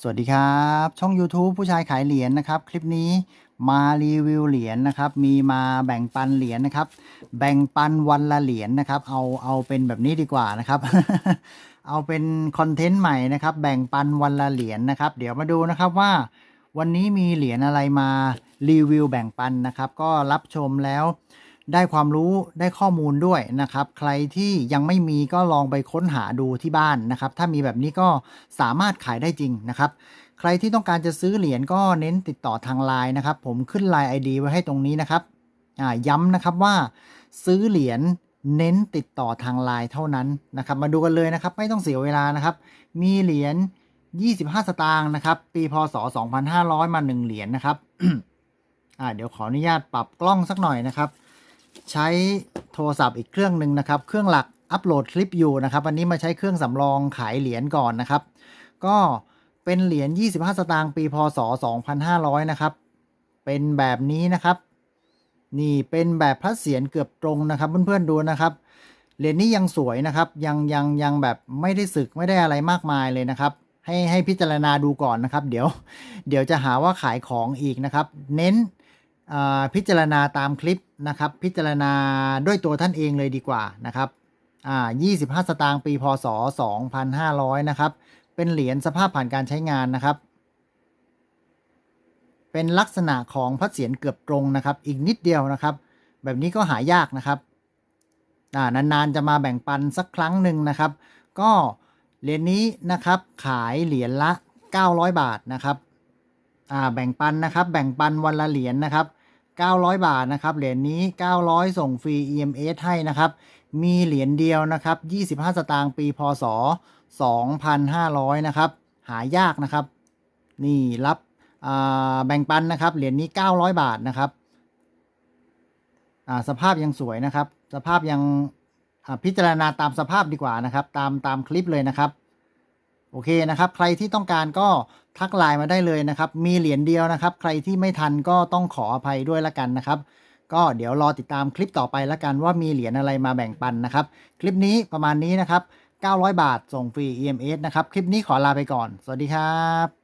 สวัสดีครับ ช่อง YouTube ผู้ชายขายเหรียญนะครับ คลิปนี้มารีวิวเหรียญนะครับ มีมาแบ่งปันเหรียญนะครับ แบ่งปันวันละเหรียญนะครับ เอาเอาเป็นแบบนี้ดีกว่านะครับ เอาเป็นคอนเทนต์ใหม่นะครับ แบ่งปันวันละเหรียญนะครับ เดี๋ยวมาดูนะครับว่า วันนี้มีเหรียญอะไรมารีวิวแบ่งปันนะครับ ก็รับชมแล้ว ได้ความรู้ได้ข้อมูลด้วยนะครับ ใครที่ยังไม่มีก็ลองไปค้นหาดูที่บ้านนะครับ ถ้ามีแบบนี้ก็สามารถขายได้จริงนะครับ ใครที่ต้องการจะซื้อเหรียญก็เน้นติดต่อทางไลน์นะครับ ผมขึ้นไลน์ ID ไว้ให้ตรงนี้นะครับย้ำนะครับว่าซื้อเหรียญเน้นติดต่อทางไลน์เท่านั้นนะครับ มาดูกันเลยนะครับ ไม่ต้องเสียเวลานะครับ มีเหรียญ 25 สตางค์นะครับ ปีพศ 2500 มา 1 เหรียญนะครับ อ่าเดี๋ยวขออนุญาตปรับกล้องสักหน่อยนะครับ ใช้โทรศัพท์อีกเครื่องหนึ่งนะครับ เครื่องหลักอัปโหลดคลิปอยู่นะครับวันนี้มาใช้เครื่องสำรองขายเหรียญก่อนนะครับ ก็เป็นเหรียญ 25 สตางค์ปีพศ 2500 นะครับ เป็นแบบนี้นะครับ นี่เป็นแบบพระเศียรเกือบตรงนะครับ เพื่อนๆดูนะครับเหรียญนี้ยังสวยนะครับ ยังยังยังแบบไม่ได้สึกไม่ได้อะไรมากมายเลยนะครับ ให้ให้พิจารณาดูก่อนนะครับ เดี๋ยว เดี๋ยวจะหาว่าขายของอีกนะครับ เน้น พิจารณาตามคลิปนะครับ พิจารณาด้วยตัวท่านเองเลยดีกว่านะครับอ่า25 สตางค์ปีพศ 2500 นะครับ เป็นเหรียญสภาพผ่านการใช้งานนะครับ เป็นลักษณะของพระเศียรเกือบตรงนะครับ อีกนิดเดียวนะครับ แบบนี้ก็หายากนะครับอ่านานๆจะมาแบ่งปันสักครั้งหนึ่งนะครับ ก็เหรียญนี้นะครับขายเหรียญละ 900 บาทนะครับอ่าแบ่งปันนะครับ แบ่งปันวันละเหรียญนะครับ 900 บาทนะครับเหรียญนี้ 900 ส่งฟรี EMS ให้นะครับ มีเหรียญเดียวนะครับ 25 สตางค์ปีพศ 2,500 นะครับ หายากนะครับ นี่รับแบ่งปันนะครับเหรียญนี้ 900 บาทนะครับสภาพยังสวยนะครับ สภาพยังพิจารณาตามสภาพดีกว่านะครับ ตามตามคลิปเลยนะครับ โอเคนะครับ ใครที่ต้องการก็ทักไลน์มาได้เลยนะครับ มีเหรียญเดียวนะครับ ใครที่ไม่ทันก็ต้องขออภัยด้วยละกันนะครับ ก็เดี๋ยวรอติดตามคลิปต่อไปละกันว่ามีเหรียญอะไรมาแบ่งปันนะครับ คลิปนี้ประมาณนี้นะครับ 900 บาทส่งฟรี EMS นะครับ คลิปนี้ขอลาไปก่อน สวัสดีครับ